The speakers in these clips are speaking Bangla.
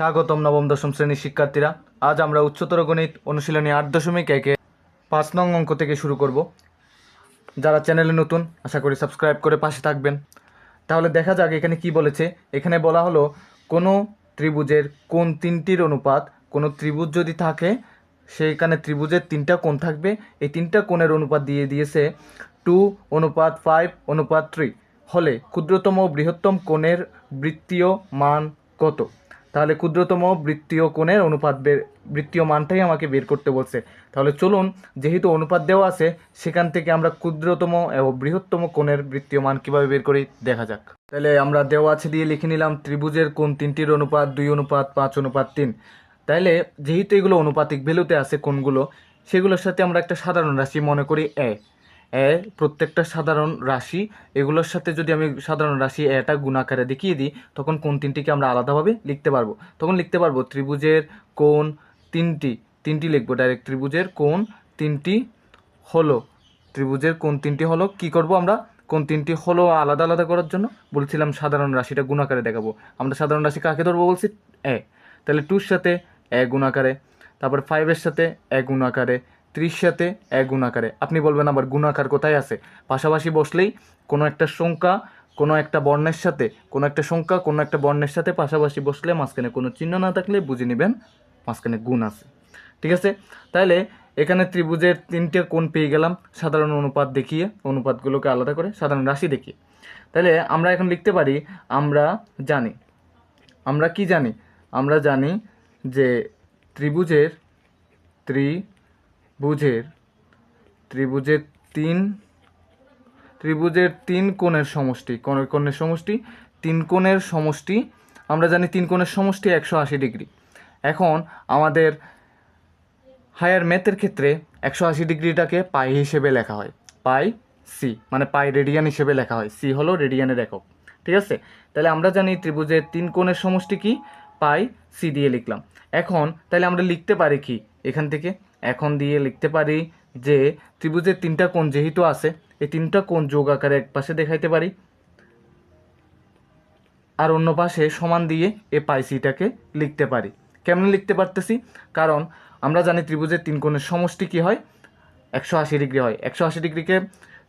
স্বাগতম নবম, দশম শ্রেণির শিক্ষার্থীরা। আজ আমরা উচ্চতর গণিত অনুশীলনী আট দশমিক একে পাঁচ নং অঙ্ক থেকে শুরু করব। যারা চ্যানেলে নতুন, আশা করি সাবস্ক্রাইব করে পাশে থাকবেন। তাহলে দেখা যাক এখানে কি বলেছে। এখানে বলা হলো, কোনো ত্রিভুজের কোন তিনটির অনুপাত, কোনো ত্রিভুজ যদি থাকে, সেইখানে ত্রিভুজের তিনটা কোণ থাকবে। এই তিনটা কোণের অনুপাত দিয়ে দিয়েছে টু অনুপাত ফাইভ অনুপাত থ্রি। হলে ক্ষুদ্রতম বৃহত্তম কোণের বৃত্তীয় মান কত? তাহলে ক্ষুদ্রতম বৃত্তীয় কোণের অনুপাত বের, বৃত্তীয় মানটাই আমাকে বের করতে বলছে। তাহলে চলুন, যেহেতু অনুপাত দেওয়া আছে, সেখান থেকে আমরা ক্ষুদ্রতম এবং বৃহত্তম কোণের বৃত্তীয় মান কীভাবে বের করি, দেখা যাক। তাহলে আমরা দেওয়া আছে দিয়ে লিখে নিলাম, ত্রিভুজের কোণ তিনটির অনুপাত, দুই অনুপাত, পাঁচ অনুপাত, তিন। তাইলে যেহেতু এগুলো অনুপাতিক ভ্যালুতে আছে কোনগুলো সেগুলোর সাথে আমরা একটা সাধারণ রাশি মনে করি এ প্রত্যেকটা সাধারণ রাশি, এগুলোর সাথে যদি আমি সাধারণ রাশি এটা গুণাকারে দেখিয়ে দিই, তখন কোন তিনটিকে আমরা আলাদাভাবে লিখতে পারব? তখন লিখতে পারব ত্রিভুজের কোন তিনটি তিনটি লিখব ডাইরেক্ট ত্রিভুজের কোন তিনটি হলো। ত্রিভুজের কোন তিনটি হলো, কি করব আমরা? কোন তিনটি হলো আলাদা আলাদা করার জন্য। বলছিলাম সাধারণ রাশিটা গুণাকারে দেখাবো। আমরা সাধারণ রাশি কাকে ধরবো বলছি? এ। তাহলে টুর সাথে এ গুণাকারে তারপর ফাইভের সাথে এক গুণাকারে ত্রিশ সাথে এক গুণাকারে। আপনি বলবেন আবার গুণাকার কোথায় আছে? পাশাপাশি বসলেই কোনো একটা সংখ্যা, কোনো একটা বর্ণের সাথে, কোনো একটা সংখ্যা, কোনো একটা বর্ণের সাথে পাশাপাশি বসলে মাঝখানে কোনো চিহ্ন না থাকলে বুঝে নেবেন মাঝখানে গুণ আছে। ঠিক আছে? তাহলে এখানে ত্রিভুজের তিনটে কোণ পেয়ে গেলাম। সাধারণ অনুপাত দেখিয়ে, অনুপাতগুলোকে আলাদা করে সাধারণ রাশি দেখিয়ে। তাহলে আমরা এখন লিখতে পারি, আমরা জানি। আমরা কি জানি? আমরা জানি যে ত্রিভুজের ত্রিভুজের ত্রিভুজের তিন ত্রিভুজের তিন কোণের সমষ্টি। কোণের কোণের সমষ্টি, তিন কোণের সমষ্টি, আমরা জানি তিন কোণের সমষ্টি একশো আশি ডিগ্রি। এখন আমাদের হায়ার ম্যাথের ক্ষেত্রে একশো আশি ডিগ্রিটাকে পাই হিসেবে লেখা হয়। পাই সি মানে পাই রেডিয়ান হিসেবে লেখা হয়। সি হলো রেডিয়ানের একক। ঠিক আছে? তাহলে আমরা জানি ত্রিভুজের তিন কোণের সমষ্টি কি? পাই সি দিয়ে লিখলাম। এখন তাহলে আমরা লিখতে পারি কি? এখান থেকে। এখন দিয়ে লিখতে পারি যে ত্রিভুজের তিনটা কোণ যেহেতু আছে, এই তিনটা কোণ যোগ আকারে এক পাশে দেখাইতে পারি। আর অন্য পাশে সমান দিয়ে এ পাই সিটাকে লিখতে পারি। কেমন লিখতে পারতেছি? কারণ আমরা জানি ত্রিভুজের তিন কোণের সমষ্টি কী হয়? একশো আশি ডিগ্রি হয়। একশো আশি ডিগ্রিকে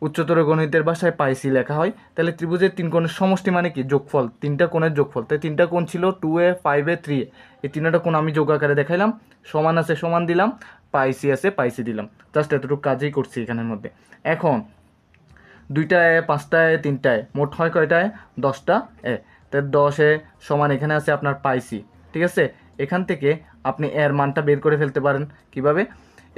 উচ্চতর গণিতের ভাষায় পাইসি লেখা হয়। তাহলে ত্রিভুজের তিন কোণের সমষ্টি মানে কি? যোগফল। তিনটা কোণের যোগফল। তাই তিনটা কোণ ছিল two A five A three A এই তিনটা কোণ আমি যোগ আকারে দেখাইলাম। সমান আছে, সমান দিলাম। পাইসি আছে, পাইসি দিলাম। জাস্ট এতটুকু কাজই করছি এখানের মধ্যে। এখন, দুইটায়, পাঁচটায়, তিনটায়, মোট হয় কয়টায়? দশটা এ। তাই দশে সমান এখানে আছে আপনার পাইসি, ঠিক আছে? এখান থেকে আপনি এর মানটা বের করে ফেলতে পারেন। কীভাবে?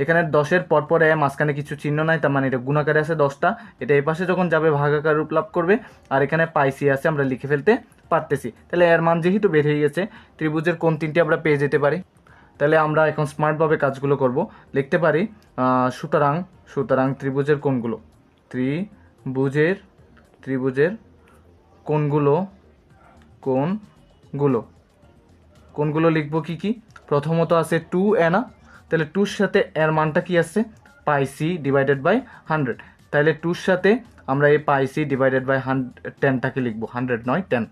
এখানে দশের পরপর মাঝখানে কিছু চিহ্ন নাই, তার মানে এটা গুণাকারে আছে দশটা। এটা এই পাশে যখন যাবে, ভাগাকার রূপ লাভ করবে। আর এখানে পাইসি আছে, আমরা লিখে ফেলতে পারতেছি। তাহলে এর মান যেহেতু বের হয়ে গেছে, ত্রিভুজের কোন তিনটি আমরা পেয়ে যেতে পারি? তাহলে আমরা এখন স্মার্টভাবে কাজগুলো করব। লিখতে পারি সুতরাং সুতরাং ত্রিভুজের কোনগুলো ত্রিভুজের ত্রিভুজের কোনগুলো কোনগুলো কোনগুলো লিখব কি কি? প্রথমত আছে টু এ না? তাহলে টুর সাথে এর মানটা কি আছে pi C divided by hundred তাহলে টুর সাথে আমরা এই pi C divided by hundred টেনটাকে লিখব। হান্ড্রেড নয় টেন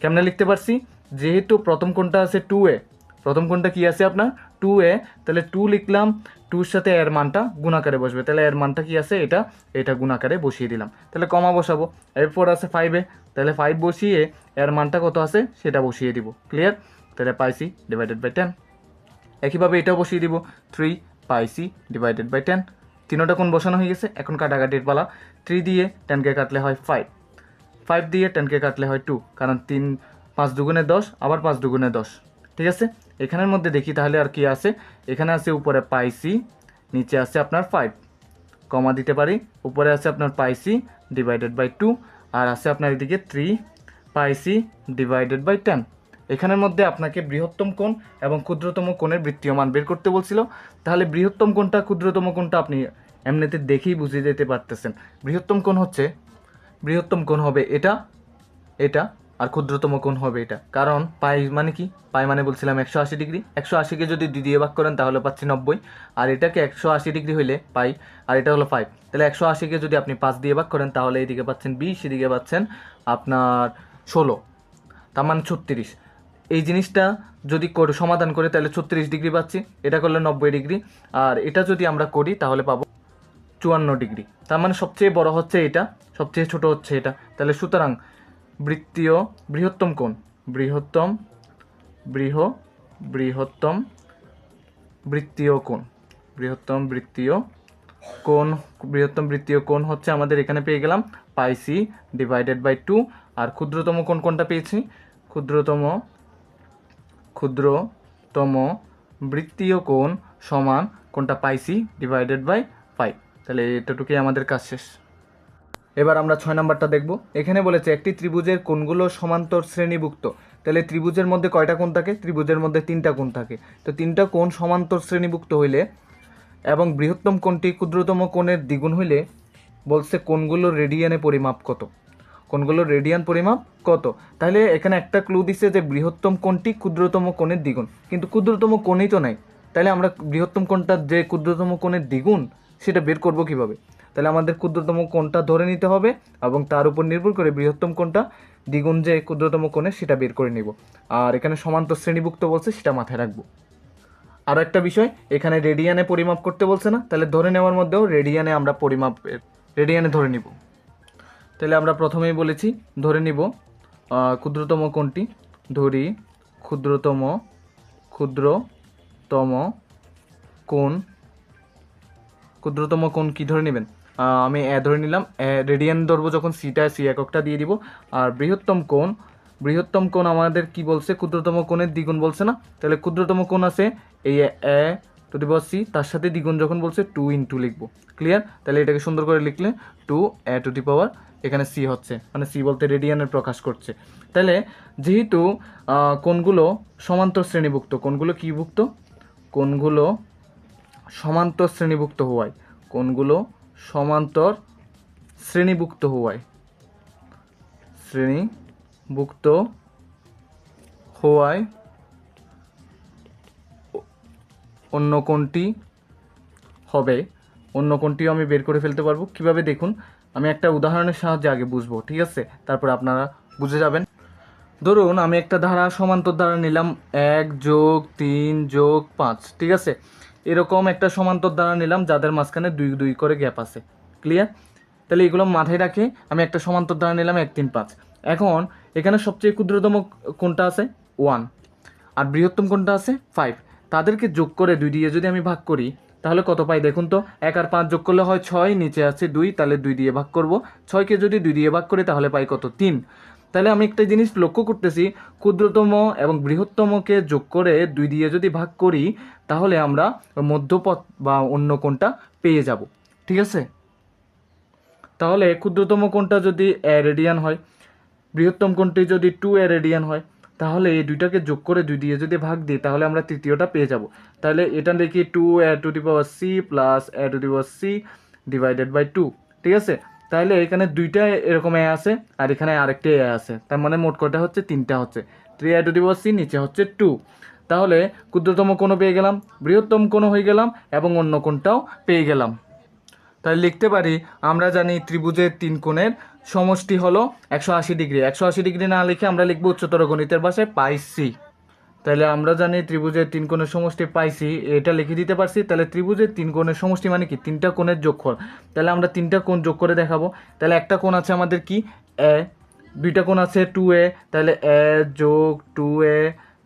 কেমনে লিখতে পারছি? যেহেতু প্রথম কোনটা আছে টু এ প্রথম কোনটা কি আছে আপনার? টু এ, তাহলে টু লিখলাম টুর সাথে এর মানটা গুণাকারে বসবে। তাহলে এর মানটা কি আছে? এটা এটা গুণাকারে বসিয়ে দিলাম। তাহলে কমা বসাবো। এরপর আছে ফাইভে তাহলে ফাইভ বসিয়ে এর মানটা কত আছে? সেটা বসিয়ে দিব। ক্লিয়ার তাহলে পাইসি ডিভাইডেড বাই টেন একইভাবে এটাও বসিয়ে দিব। Three pi C divided by ten তিনোটা কোন বসানো হয়ে গেছে। এখন কাটাকাটির পালা। থ্রি দিয়ে টেনকে কাটলে হয় ফাইভ ফাইভ দিয়ে টেনকে কাটলে হয় টু কারণ তিন, পাঁচ দুগুণে দশ, আবার পাঁচ দুগুণে দশ। ঠিক আছে? এখানের মধ্যে দেখি তাহলে আর কি আছে। এখানে আছে উপরে পাইসি, নিচে আছে আপনার ফাইভ কমা দিতে পারি। উপরে আছে আপনার pi C divided by two আর আছে আপনার এদিকে three pi C divided by ten এখানের মধ্যে আপনাকে বৃহত্তম কোণ এবং ক্ষুদ্রতম কোণের বৃত্তীয় মান বের করতে বলছিল। তাহলে বৃহত্তম কোণটা, ক্ষুদ্রতম কোণটা আপনি এমনিতে দেখেই বুঝিয়ে দিতে পারতেছেন। বৃহত্তম কোণ হচ্ছে, বৃহত্তম কোণ হবে এটা এটা আর ক্ষুদ্রতম কোণ হবে এটা। কারণ পাই মানে কি? পাই মানে বলছিলাম একশো আশি ডিগ্রি। একশো আশিকে যদি দুই দিয়ে ভাগ করেন তাহলে পাচ্ছি নব্বই। আর এটাকে একশো আশি ডিগ্রি হইলে পাই, আর এটা হলো ফাইভ তাহলে একশো আশিকে যদি আপনি পাঁচ দিয়ে ভাগ করেন তাহলে এদিকে পাচ্ছেন বিশ, এদিকে পাচ্ছেন আপনার ষোলো। তার মানে ছত্রিশ। এই জিনিসটা যদি করে, সমাধান করে তাহলে ছত্রিশ ডিগ্রি পাচ্ছি। এটা করলে নব্বই ডিগ্রি। আর এটা যদি আমরা করি তাহলে পাবো চুয়ান্ন ডিগ্রি। তার মানে সবচেয়ে বড় হচ্ছে এটা, সবচেয়ে ছোট হচ্ছে এটা। তাহলে সুতরাং বৃত্তীয় বৃহত্তম কোণ? বৃহত্তম, বৃহ, বৃহত্তম, বৃত্তীয় কোণ। বৃহত্তম বৃত্তীয় কোণ, বৃহত্তম বৃত্তীয় কোণ হচ্ছে আমাদের এখানে পেয়ে গেলাম pi C divided by two আর ক্ষুদ্রতম কোণ কোনটা পেয়েছি? ক্ষুদ্রতম ক্ষুদ্রতম বৃত্তীয় কোণ সমান কোনটা পাইসি ডিভাইডেড বাই ফাইভ তাহলে এতটুকুই আমাদের কাজ শেষ। এবার আমরা ছয় নাম্বারটা দেখব। এখানে বলেছে, একটি ত্রিভুজের কোণগুলো সমান্তর শ্রেণীভুক্ত। তাহলে ত্রিভুজের মধ্যে কয়টা কোণ থাকে? ত্রিভুজের মধ্যে তিনটা কোণ থাকে। তো তিনটা কোণ সমান্তর শ্রেণীভুক্ত হইলে এবং বৃহত্তম কোণটি ক্ষুদ্রতম কোণের দ্বিগুণ হইলে বলছে কোণগুলোর রেডিয়ানে পরিমাপ কত? কোণগুলোর রেডিয়ান পরিমাপ কত? তাহলে এখানে একটা ক্লু দিচ্ছে যে বৃহত্তম কোণটি ক্ষুদ্রতম কোণের দ্বিগুণ। কিন্তু ক্ষুদ্রতম কোণই তো নাই। তাহলে আমরা বৃহত্তম কোণটা যে ক্ষুদ্রতম কোণের দ্বিগুণ, সেটা বের করব কীভাবে? তাহলে আমাদের ক্ষুদ্রতম কোণটা ধরে নিতে হবে এবং তার উপর নির্ভর করে বৃহত্তম কোণটা দ্বিগুণ যে ক্ষুদ্রতম কোণে সেটা বের করে নিব। আর এখানে সমান্তর শ্রেণীভুক্ত বলছে, সেটা মাথায় রাখব। আরও একটা বিষয়, এখানে রেডিয়ানে পরিমাপ করতে বলছে না, তাহলে ধরে নেওয়ার মধ্যেও রেডিয়ানে আমরা পরিমাপ রেডিয়ানে ধরে নিব। তাহলে আমরা প্রথমেই বলেছি, ধরে নিব ক্ষুদ্রতম কোণটি, ধরি ক্ষুদ্রতম ক্ষুদ্রতম কোণ। ক্ষুদ্রতম কোণ কি ধরে নেবেন? আমি এ ধরে নিলাম রেডিয়ান ধরবো যখন সিটা সি এককটা দিয়ে দিব। আর বৃহত্তম কোণ বৃহত্তম কোণ আমাদের কি বলছে? ক্ষুদ্রতম কোণের দ্বিগুণ বলছে না? তাহলে ক্ষুদ্রতম কোণ আছে এই এ টু দি সি তার সাথে দ্বিগুণ যখন বলছে টু ইন্টু লিখব। ক্লিয়ার তাহলে এটাকে সুন্দর করে লিখলে টু এ টু দি পাওয়ার এখানে সি হচ্ছে মানে সি বলতে রেডিয়ানের প্রকাশ করছে। তাহলে যেহেতু আহ, কোণগুলো সমান্তর শ্রেণীভুক্ত কোণগুলো কি ভুক্ত? কোণগুলো সমান্তর শ্রেণীভুক্ত হওয়ায় কোনগুলো সমান্তর শ্রেণীভুক্ত হওয়ায়। শ্রেণীভুক্ত হওয়ায় অন্য কোনটি হবে? অন্য কোনটিও আমি বের করে ফেলতে পারব। কীভাবে দেখুন? আমি একটা উদাহরণের সাহায্যে আগে বুঝব, ঠিক আছে? তারপর আপনারা বুঝে যাবেন। ধরুন, আমি একটা ধারা সমান্তর ধারা নিলাম এক যোগ তিন যোগ পাঁচ, ঠিক আছে? এরকম একটা সমান্তর দ্বারা নিলাম, যাদের মাঝখানে দুই দুই করে গ্যাপ আছে। ক্লিয়ার তাহলে এগুলো মাথায় রাখে, আমি একটা সমান্তর দ্বারা নিলাম, এক তিন পাঁচ। এখন, এখানে সবচেয়ে ক্ষুদ্রতম কোনটা আছে ওয়ান আর বৃহত্তম কোনটা আছে ফাইভ তাদেরকে যোগ করে দুই দিয়ে যদি আমি ভাগ করি, তাহলে কত পাই দেখুন তো? এক আর পাঁচ যোগ করলে হয় ছয়, নিচে আছে দুই, তাহলে দুই দিয়ে ভাগ করব। ছয়কে যদি দুই দিয়ে ভাগ করি, তাহলে পাই কত? তিন। তাহলে আমি একটা জিনিস লক্ষ্য করতেছি, ক্ষুদ্রতম এবং বৃহত্তমকে যোগ করে দুই দিয়ে যদি ভাগ করি, তাহলে আমরা মধ্যপথ বা অন্য কোনটা পেয়ে যাব। ঠিক আছে? তাহলে ক্ষুদ্রতম কোনটা যদি এ রেডিয়ান হয়, বৃহত্তম কোনটি যদি টু এ রেডিয়ান হয়, তাহলে এই দুইটাকে যোগ করে দুই দিয়ে যদি ভাগ দিই, তাহলে আমরা তৃতীয়টা পেয়ে যাব। তাহলে এটা দেখি two A to the power C plus A to the power C divided by two ঠিক আছে? তাহলে এখানে দুইটা এরকম এ আছে, আর এখানে আরেকটা এ আছে। তার মানে মোট কটা হচ্ছে? তিনটা হচ্ছে। Three A to the C নিচে হচ্ছে টু তাহলে ক্ষুদ্রতম কোনো পেয়ে গেলাম? বৃহত্তম কোনো হয়ে গেলাম? এবং অন্য কোনটাও পেয়ে গেলাম। তাহলে লিখতে পারি, আমরা জানি ত্রিভুজের তিন কোণের সমষ্টি হলো একশো আশি ডিগ্রি। একশো আশি ডিগ্রি না লিখে আমরা লিখব উচ্চতর গণিতের ভাষায় পাই সি তাহলে আমরা জানি ত্রিভুজের তিন কোণের সমষ্টি পাইছি, এটা লিখে দিতে পারছি, তাহলে ত্রিভুজের তিন কোণের সমষ্টি মানে কি? তিনটা কোণের যোগফল। তাহলে আমরা তিনটা কোণ যোগ করে দেখাবো। তাহলে একটা কোণ আছে আমাদের কি? এ, দুইটা কোণ আছে টু এ তাহলে এ যোগ টু এ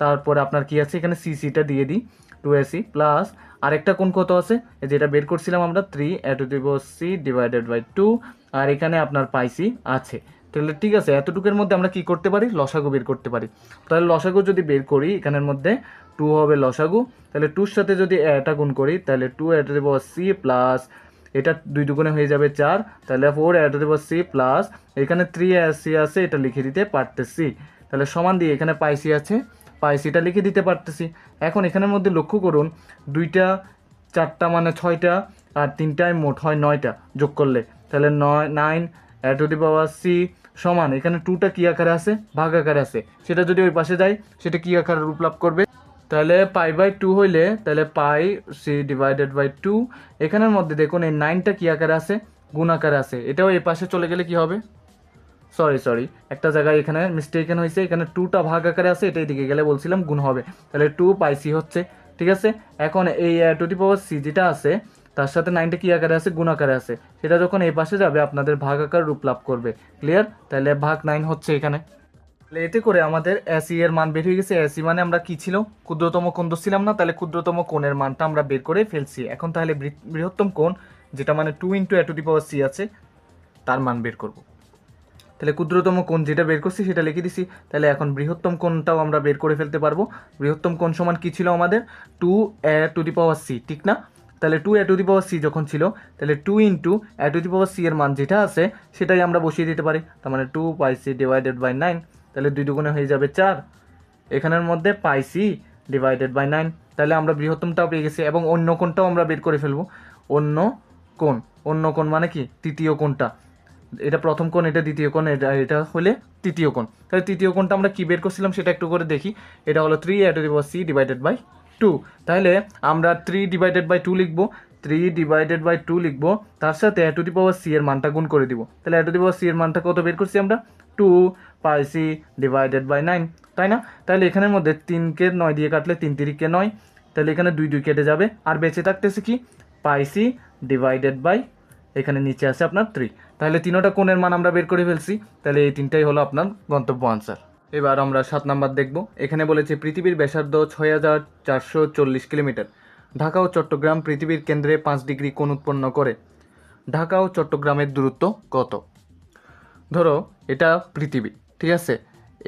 তারপরে আপনার কি আছে? এখানে সি সিটা দিয়ে দিই টু এ সি প্লাস আরেকটা কোণ কত আছে? যেটা বের করছিলাম আমরা three A to the C divided by two আর এখানে আপনার পাইসি আছে। তাহলে ঠিক আছে, এতটুকুর মধ্যে আমরা কি করতে পারি? লসাগু বের করতে পারি। তাহলে লসাগু যদি বের করি, এখানের মধ্যে টু হবে লসাগু। তাহলে টুর সাথে যদি এটা গুণ করি, তাহলে two A to the C plus এটা দুই দুগুণে হয়ে যাবে চার। তাহলে four A to the C plus এখানে থ্রি সি আছে, এটা লিখে দিতে পারতেছি। তাহলে সমান দিয়ে এখানে পাইসি আছে পাইসিটা লিখে দিতে পারতেছি। এখন এখানের মধ্যে লক্ষ্য করুন, দুইটা, চারটা মানে ছয়টা, আর তিনটায় মোট হয় নয়টা যোগ করলে। তাহলে নয় nine A to the power C সমান, এখানে টুটা কি আকারে আছে? ভাগ আকারে আছে। সেটা যদি ওই পাশে যায়, সেটা কি আকারে রূপ লাভ করবে? তাহলে পাই বাই টু হইলে, তাহলে pi C divided by two এখানের মধ্যে দেখুন এই নাইনটা কি আকারে আছে? গুণ আকারে আছে। এটাও এই পাশে চলে গেলে কি হবে? সরি সরি একটা জায়গায় এখানে মিস্টেকেন হয়েছে, এখানে টুটা ভাগ আকারে আছে, এটা এদিকে গেলে বলছিলাম গুণ হবে। তাহলে টু পাই সি হচ্ছে, ঠিক আছে? এখন এই টু টি পাওয়ার সি যেটা আছে তার সাথে নাইনটা কি আকারে আছে? গুণ আকারে আছে। সেটা যখন এই পাশে যাবে, আপনাদের ভাগ আকার রূপ লাভ করবে। ক্লিয়ার তাহলে ভাগ নাইন হচ্ছে এখানে। এতে করে আমাদের এসি এর মান বের হয়ে গেছে। এসি মানে আমরা কি ছিল? ক্ষুদ্রতম কোণ ছিলাম না, তাহলে ক্ষুদ্রতম কোণের মানটা আমরা বের করে ফেলছি। এখন তাহলে বৃহত্তম কোণ, যেটা মানে two into A to power C আছে, তার মান বের করব। তাহলে ক্ষুদ্রতম কোণ যেটা বের করছি, সেটা লিখে দিছি। তাহলে এখন বৃহত্তম কোণটাও আমরা বের করে ফেলতে পারব। বৃহত্তম কোণ সমান কি ছিল আমাদের? Two A to the power C ঠিক না? তাহলে two A to the power C যখন ছিল, তাহলে two into A to the power C এর মান যেটা আছে, সেটাই আমরা বসিয়ে দিতে পারি। তার মানে two pi C divided by nine তাহলে দুই দুগুণে হয়ে যাবে চার। এখানের মধ্যে pi C divided by nine তাহলে আমরা বৃহত্তমটাও পেয়ে গেছি এবং অন্য কোণটাও আমরা বের করে ফেলব। অন্য কোন অন্য কোন মানে কি? তৃতীয় কোনটা এটা প্রথম কোণ, এটা দ্বিতীয় কোণ, এটা এটা হলে তৃতীয় কোণ। তাহলে তৃতীয় কোণটা আমরা কী বের করছিলাম সেটা একটু করে দেখি। এটা হলো three A to the power C divided by two তাহলে আমরা থ্রি ডিভাইডেড বাই টু লিখব। থ্রি ডিভাইডেড বাই টু লিখব। তার সাথে এ টু দি পাওয়ার সি এর মানটা গুণ করে দিব। তাহলে এ টু দি পাওয়ার সি এর মানটা কত বের করছি আমরা? Two pi C divided by nine তাই না? তাহলে এখানের মধ্যে তিনকে নয় দিয়ে কাটলে তিন তিরিকে নয়। তাহলে এখানে দুই দুই কেটে যাবে। আর বেঁচে থাকতেছে কি? পাই সি ডিভাইডেড বাই এখানে নিচে আছে আপনার থ্রি তাহলে তিনোটা কোণের মান আমরা বের করে ফেলছি। তাহলে এই তিনটাই হলো আপনার গন্তব্য আনসার এবার আমরা সাত নাম্বার দেখব। এখানে বলেছে, পৃথিবীর ব্যাসার্ধ ছয় হাজার চারশো চল্লিশ কিলোমিটার। ঢাকা ও চট্টগ্রাম পৃথিবীর কেন্দ্রে পাঁচ ডিগ্রি কোণ উৎপন্ন করে। ঢাকা ও চট্টগ্রামের দূরত্ব কত? ধরো, এটা পৃথিবী, ঠিক আছে?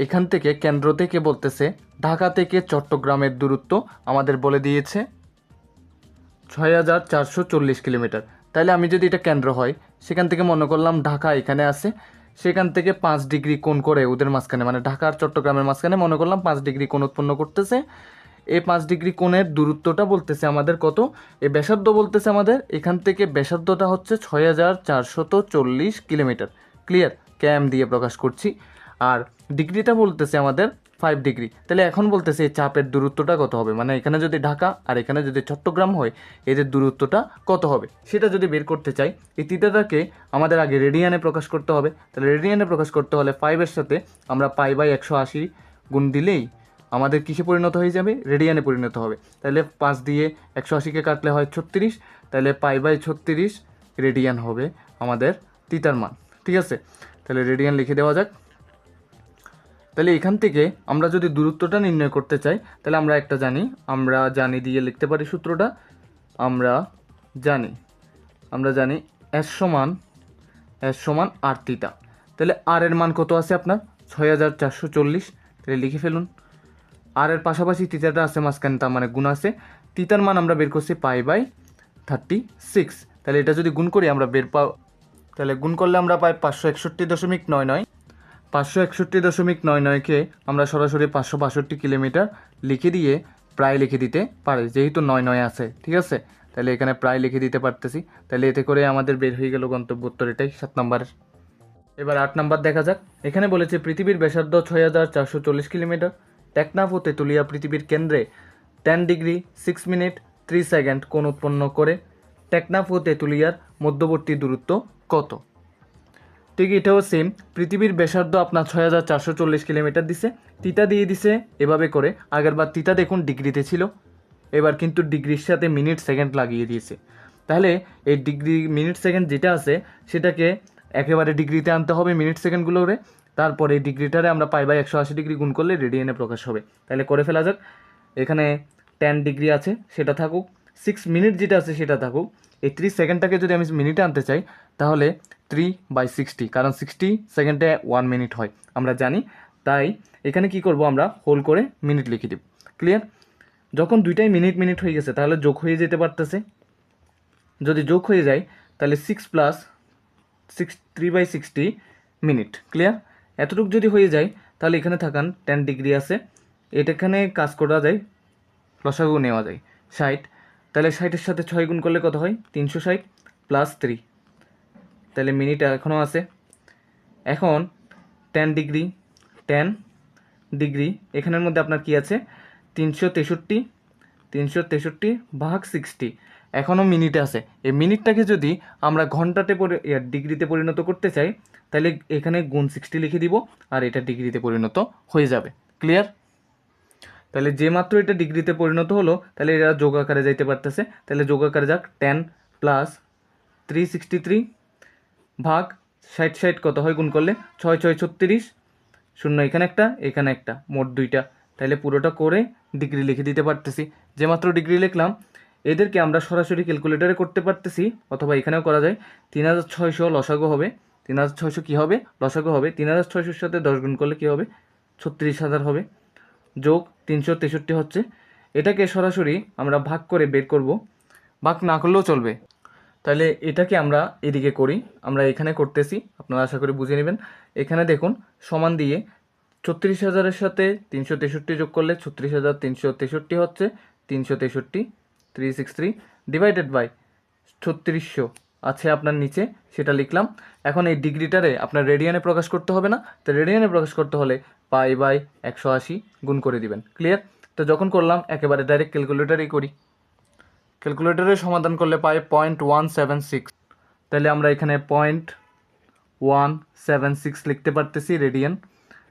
এখান থেকে কেন্দ্র থেকে বলতেছে, ঢাকা থেকে চট্টগ্রামের দূরত্ব আমাদের বলে দিয়েছে ছয় হাজার চারশো চল্লিশ কিলোমিটার। তাহলে আমি যদি এটা কেন্দ্র হয়, সেখান থেকে মনে করলাম ঢাকা এখানে আছে। সেখান থেকে পাঁচ ডিগ্রি কোণ করে ওদের মাঝখানে মানে ঢাকার চট্টগ্রামের মাঝখানে মনে করলাম পাঁচ ডিগ্রি কোণ উৎপন্ন করতেছে। এই পাঁচ ডিগ্রি কোণের দূরত্বটা বলতেছে আমাদের কত? এই ব্যাসার্ধ বলতেছে আমাদের এখান থেকে ব্যাসার্ধটা হচ্ছে ছয় হাজার চারশত চল্লিশ কিলোমিটার। ক্লিয়ার ক্যাম দিয়ে প্রকাশ করছি। আর ডিগ্রিটা বলতেছে আমাদের ফাইভ ডিগ্রি তাহলে এখন বলতেছে এই চাপের দূরত্বটা কত হবে? মানে এখানে যদি ঢাকা আর এখানে যদি চট্টগ্রাম হয়, এদের দূরত্বটা কত হবে? সেটা যদি বের করতে চাই, এই তিতাটাকে আমাদের আগে রেডিয়ানে প্রকাশ করতে হবে। তাহলে রেডিয়ানে প্রকাশ করতে হলে ফাইভের সাথে আমরা পাই বাই একশো আশি গুণ দিলেই আমাদের কিসে পরিণত হয়ে যাবে? রেডিয়ানে পরিণত হবে। তাহলে পাঁচ দিয়ে একশো আশিকে কাটলে হয় ছত্রিশ। তাহলে পাই বাই ছত্রিশ রেডিয়ান হবে আমাদের তিতার মান। ঠিক আছে? তাহলে রেডিয়ান লিখে দেওয়া যাক। তাহলে এখান থেকে আমরা যদি দূরত্বটা নির্ণয় করতে চাই, তাহলে আমরা একটা জানি, আমরা জানি দিয়ে লিখতে পারি সূত্রটা, আমরা জানি আমরা জানি এস সমান এস সমান আর তিতা তাহলে আর এর মান কত আছে আপনার? ছয় হাজার চারশো চল্লিশ। তাহলে লিখে ফেলুন। আর এর পাশাপাশি তিতাটা আছে মাঝখানে, তার মানে গুণ আছে। তিতার মান আমরা বের করছি পাই বাই থার্টি সিক্স তাহলে এটা যদি গুণ করি, আমরা বের পাও তাহলে গুণ করলে আমরা পাই পাঁচশো একষট্টি দশমিক নয় নয়। পাঁচশো একষট্টি দশমিক নয় নয়কে আমরা সরাসরি পাঁচশো বাষট্টি কিলোমিটার লিখে দিয়ে প্রায় লিখে দিতে পারি, যেহেতু নয় নয় আছে, ঠিক আছে? তাহলে এখানে প্রায় লিখে দিতে পারতেছি। তাহলে এতে করে আমাদের বের হয়ে গেল গন্তব্য উত্তর এটাই সাত নম্বরের এবার আট নম্বর দেখা যাক। এখানে বলেছে, পৃথিবীর ব্যাসার্ধ ছয় হাজার চারশো চল্লিশ কিলোমিটার। টেকনাফ ও তেঁতুলিয়া পৃথিবীর কেন্দ্রে ten degree six minute three second কোণ উৎপন্ন করে। টেকনাফ ও তেঁতুলিয়ার মধ্যবর্তী দূরত্ব কত? ঠিক এটাও সেম পৃথিবীর ব্যাসার্ধ আপনার ছয় হাজার চারশো চল্লিশ কিলোমিটার দিছে তিতা দিয়ে দিছে, এভাবে করে, আগেরবার তিতা দেখুন ডিগ্রিতে ছিল, এবার কিন্তু ডিগ্রির সাথে মিনিট সেকেন্ড লাগিয়ে দিয়েছে। তাহলে এই ডিগ্রি, মিনিট সেকেন্ড যেটা আছে, সেটাকে একেবারে ডিগ্রিতে আনতে হবে মিনিট সেকেন্ডগুলোরে তারপরে এই ডিগ্রিটারে আমরা পাই বাই একশো আশি ডিগ্রি গুণ করলে রেডিয়ানে প্রকাশ হবে। তাহলে করে ফেলা যাক, এখানে টেন ডিগ্রি আছে, সেটা থাকুক সিক্স মিনিট যেটা আছে সেটা থাকুক, এই ত্রিশ সেকেন্ডটাকে যদি আমি মিনিটে আনতে চাই, তাহলে থ্রি বাই সিক্সটি কারণ সিক্সটি সেকেন্ডে ওয়ান মিনিট হয়, আমরা জানি। তাই এখানে কি করব আমরা? হোল করে মিনিট লিখে দেব। ক্লিয়ার যখন দুইটাই মিনিট মিনিট হয়ে গেছে, তাহলে যোগ হয়ে যেতে পারতেছে। যদি যোগ হয়ে যায়, তাহলে six plus six three by sixty minute clear এতটুকু যদি হয়ে যায়, তাহলে এখানে থাকান টেন ডিগ্রি আছে। এটা এখানে কাজ করা যায়, লসাগু নেওয়া যায়। ষাট, তাহলে ষাটের সাথে ছয় গুণ করলে কত হয়? তিনশো ষাট প্লাস থ্রি তাহলে মিনিট এখনও আছে। এখন টেন ডিগ্রি টেন ডিগ্রি এখানের মধ্যে আপনার কি আছে? তিনশো তেষট্টি তিনশো তেষট্টি ভাগ সিক্সটি এখনও মিনিটে আছে। এই মিনিটটাকে যদি আমরা ঘন্টাতে ডিগ্রিতে পরিণত করতে চাই, তাহলে এখানে গুণ সিক্সটি লিখে দিব, আর এটা ডিগ্রিতে পরিণত হয়ে যাবে। ক্লিয়ার তাহলে যে মাত্র এটা ডিগ্রিতে পরিণত হলো, তাহলে এরা যোগ আকারে যাইতে পারতেছে। তাহলে যোগ আকারে যাক ten plus three sixty three ভাগ ষাট ষাট কত হয় গুণ করলে? ছয় ছয় ছত্রিশ। শূন্য এখানে একটা এখানে একটা, মোট দুইটা। তাহলে পুরোটা করে ডিগ্রি লিখে দিতে পারতেছি। যে মাত্র ডিগ্রি লিখলাম, এদেরকে আমরা সরাসরি ক্যালকুলেটারে করতে পারতেছি, অথবা এখানেও করা যায়। তিন হাজার ছয়শো লসাগু হবে। তিন হাজার ছয়শো কী হবে? লসাগু হবে। তিন হাজার ছয়শোর সাথে দশ গুণ করলে কী হবে? ছত্রিশ হাজার হবে। যোগ তিনশো তেষট্টি হচ্ছে। এটাকে সরাসরি আমরা ভাগ করে বের করব। ভাগ না করলেও চলবে। তাহলে এটাকে আমরা এদিকে করি। আমরা এখানে করতেছি, আপনারা আশা করি বুঝে নেবেন। এখানে দেখুন, সমান দিয়ে ছত্রিশ হাজারের সাথে তিনশো তেষট্টি যোগ করলে ছত্রিশ হাজার তিনশো তেষট্টি হচ্ছে তিনশো তেষট্টি three six three divided by ছত্রিশশো আছে আপনার নিচে, সেটা লিখলাম। এখন এই ডিগ্রিটারে আপনার রেডিয়ানে প্রকাশ করতে হবে না। তো রেডিয়ানে প্রকাশ করতে হলে পাই বাই একশো আশি গুণ করে দিবেন। ক্লিয়ার? তো যখন করলাম, একেবারে ডাইরেক্ট ক্যালকুলেটারেই করি। ক্যালকুলেটরে সমাধান করলে pi point one seven six তাহলে আমরা এখানে পয়েন্ট ওয়ান সেভেন সিক্স লিখতে পারতেছি রেডিয়ান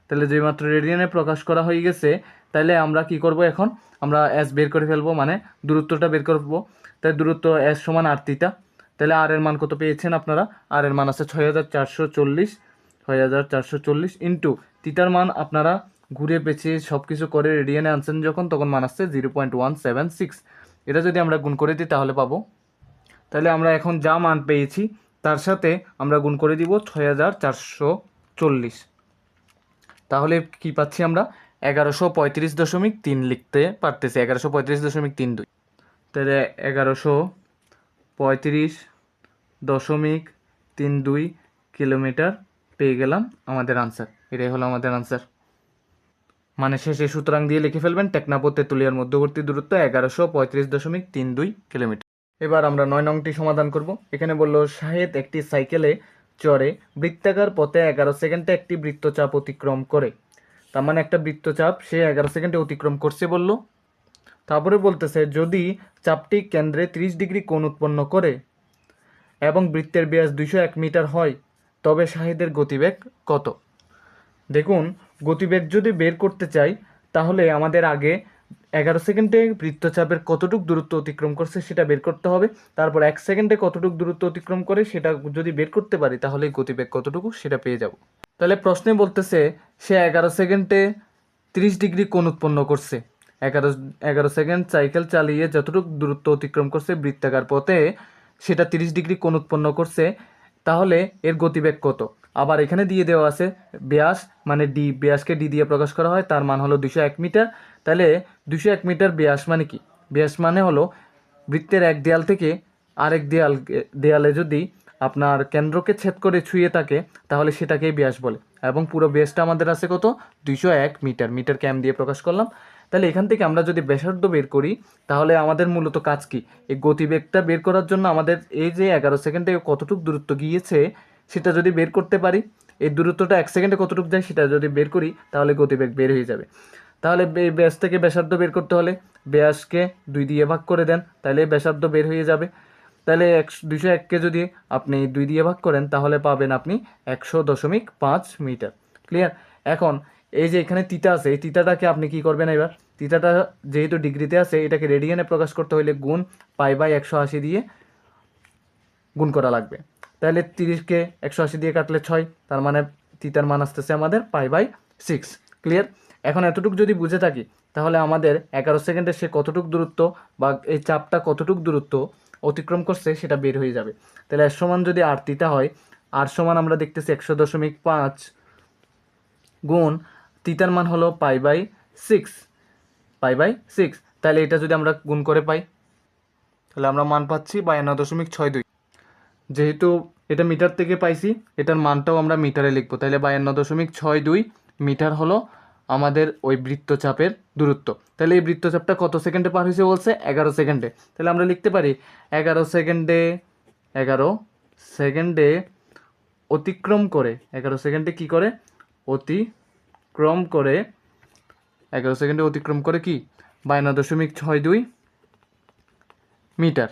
তাহলে যেই মাত্র রেডিয়ানে প্রকাশ করা হয়ে গেছে, তাহলে আমরা কি করব এখন? আমরা এস বের করে ফেলব মানে দূরত্বটা বের করব। তাই দূরত্ব এস সমান আর তিতা তাহলে আর এর মান কত পেয়েছেন আপনারা? আর এর মান আছে ছয় হাজার চারশো চল্লিশ। ছয় হাজার চারশো চল্লিশ ইন্টু তিতার মান আপনারা ঘুরে পেঁচিয়ে সব কিছু করে রেডিয়ানে আনছেন যখন, তখন মান আসছে zero point one seven six এটা যদি আমরা গুণ করে দিই, তাহলে পাবো। তাহলে আমরা এখন যা মান পেয়েছি, তার সাথে আমরা গুণ করে দিব ছয় হাজার চারশো চল্লিশ। তাহলে কি পাচ্ছি আমরা? এগারোশো পঁয়ত্রিশ দশমিক তিন লিখতে পারতেছি, এগারোশো পঁয়ত্রিশ দশমিক তিন দুই। তাহলে এগারোশো পঁয়ত্রিশ দশমিক তিন দুই কিলোমিটার পেয়ে গেলাম আমাদের আনসার এটাই হলো আমাদের আনসার মানে শেষে সুতরাং দিয়ে লিখে ফেলবেন টেকনাপো তেঁতুলিয়ার মধ্যবর্তী দূরত্ব এগারোশো পঁয়ত্রিশ দশমিক তিন দুই কিলোমিটার। এবার আমরা নয় নংটি সমাধান করব। এখানে বলল, শাহেদ একটি সাইকেলে চড়ে, বৃত্তাকার পথে এগারো সেকেন্ডে একটি বৃত্তচাপ অতিক্রম করে। তার মানে একটা বৃত্তচাপ, সে এগারো সেকেন্ডে অতিক্রম করছে বলল। তারপরে বলতেছে, যদি চাপটি কেন্দ্রে 30 ডিগ্রি কোণ উৎপন্ন করে এবং বৃত্তের ব্যাস দুইশো এক মিটার হয়, তবে শাহিদের গতিবেগ কত? দেখুন গতিবেগ যদি বের করতে চাই, তাহলে আমাদের আগে এগারো সেকেন্ডে বৃত্তচাপের কতটুক দূরত্ব অতিক্রম করছে সেটা বের করতে হবে। তারপর এক সেকেন্ডে কতটুক দূরত্ব অতিক্রম করে সেটা যদি বের করতে পারি, তাহলে গতিবেগ কতটুকু সেটা পেয়ে যাব। তাহলে প্রশ্নে বলতেছে, সে এগারো সেকেন্ডে তিরিশ ডিগ্রি কোণ উৎপন্ন করছে। এগারো এগারো সেকেন্ড সাইকেল চালিয়ে যতটুকু দূরত্ব অতিক্রম করছে বৃত্তাকার পথে, সেটা তিরিশ ডিগ্রি কোণ উৎপন্ন করছে। তাহলে এর গতিবেগ কত? আবার এখানে দিয়ে দেওয়া আছে ব্যাস মানে ডি, ব্যাসকে ডি দিয়ে প্রকাশ করা হয়, তার মান হলো দুশো এক মিটার। তাহলে দুশো এক মিটার ব্যাস মানে কি? ব্যাস মানে হলো বৃত্তের এক দেয়াল থেকে আরেক দেয়াল, দেয়ালে যদি আপনার কেন্দ্রকে ছেদ করে ছুঁয়ে থাকে, তাহলে সেটাকেই ব্যাস বলে। এবং পুরো ব্যাসটা আমাদের আছে কত? দুইশো এক মিটার। মিটার ক্যাম দিয়ে প্রকাশ করলাম। তাহলে এখান থেকে আমরা যদি ব্যাসার্ধ বের করি, তাহলে আমাদের মূলত কাজ কি? এই গতিবেগটা বের করার জন্য আমাদের এই যে এগারো সেকেন্ডে কতটুকু দূরত্ব গিয়েছে সেটা যদি বের করতে পারি, এই দূরত্বটা এক সেকেন্ডে কতটুকু যায় সেটা যদি বের করি, তাহলে গতিবেগ বের হয়ে যাবে। তাহলে ব্যাস থেকে ব্যাসার্ধ বের করতে হলে ব্যাসকে দুই দিয়ে ভাগ করে দেন, তাহলে ব্যাসার্ধ বের হয়ে যাবে। তাহলে একশো, দুইশো এককে যদি আপনি দুই দিয়ে ভাগ করেন, তাহলে পাবেন আপনি একশো দশমিক পাঁচ মিটার। ক্লিয়ার? এখন, এই যে এখানে তিতা আছে, এই তিতাটাকে আপনি কি করবেন এবার? তিতাটা যেহেতু ডিগ্রিতে আছে, এটাকে রেডিয়ানে প্রকাশ করতে হলে গুণ পাই বাই একশো আশি দিয়ে গুণ করা লাগবে। তাহলে তিরিশকে একশো আশি দিয়ে কাটলে ছয়, তার মানে তিতার মান আসতেছে আমাদের পাই বাই সিক্স। ক্লিয়ার? এখন এতটুকু যদি বুঝে থাকি, তাহলে আমাদের এগারো সেকেন্ডে সে কতটুক দূরত্ব বা এই চাপটা কতটুক দূরত্ব অতিক্রম করছে সেটা বের হয়ে যাবে। তাহলে এর সমান যদি আর তিতা হয়, আর সমান আমরা দেখতেছি একশো দশমিক পাঁচ গুণ তিতার মান হলো pi by six. Pi by six. তাহলে এটা যদি আমরা গুণ করে পাই, তাহলে আমরা মান পাচ্ছি বায়ান্ন দশমিক ছয় দুই। যেহেতু এটা মিটার থেকে পাইছি, এটার মানটাও আমরা মিটারে লিখব। তাহলে বায়ান্ন দশমিক ছয় দুই মিটার হলো আমাদের ওই বৃত্তচাপের দূরত্ব। তাহলে এই বৃত্তচাপটা কত সেকেন্ডে পার হয়েছে বলছে? এগারো সেকেন্ডে। তাহলে আমরা লিখতে পারি এগারো সেকেন্ডে এগারো সেকেন্ডে অতিক্রম করে, এগারো সেকেন্ডে কি করে? অতিক্রম করে, এগারো সেকেন্ডে অতিক্রম করে কি? বায়ান্ন দশমিক ছয় দুই মিটার।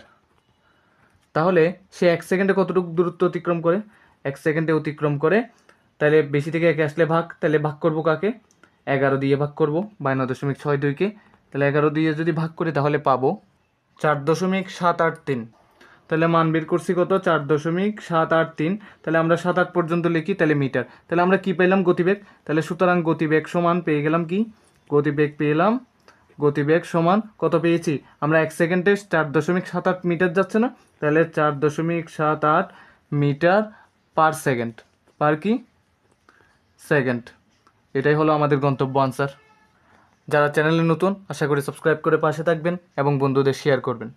তাহলে সে এক সেকেন্ডে কতটুকু দূরত্ব অতিক্রম করে? এক সেকেন্ডে অতিক্রম করে, তাহলে বেশি থেকে একে আসলে ভাগ, তাহলে ভাগ করব কাকে? এগারো দিয়ে ভাগ করব, বায়ান্ন দশমিক ছয় দুইকে। তাহলে এগারো দিয়ে যদি ভাগ করি তাহলে পাবো চার দশমিক সাত আট তিন। তাহলে মান বের করছি কত? চার দশমিক সাত আট তিন। তাহলে আমরা সাত আট পর্যন্ত লিখি, তাহলে মিটার। তাহলে আমরা কি পেলাম? গতিবেগ। তাহলে সুতরাং গতিবেগ সমান পেয়ে গেলাম কি? গতিবেগ পেলাম, গতিবেগ সমান কত পেয়েছি? আমরা এক সেকেন্ডে চার দশমিক সাত আট মিটার যাচ্ছে না? তাহলে চার দশমিক সাত আট মিটার পার সেকেন্ড। পার কি? সেকেন্ড। এটাই হলো আমাদের গন্তব্য আনসার যারা চ্যানেলে নতুন, আশা করি সাবস্ক্রাইব করে পাশে থাকবেন এবং বন্ধুদের শেয়ার করবেন।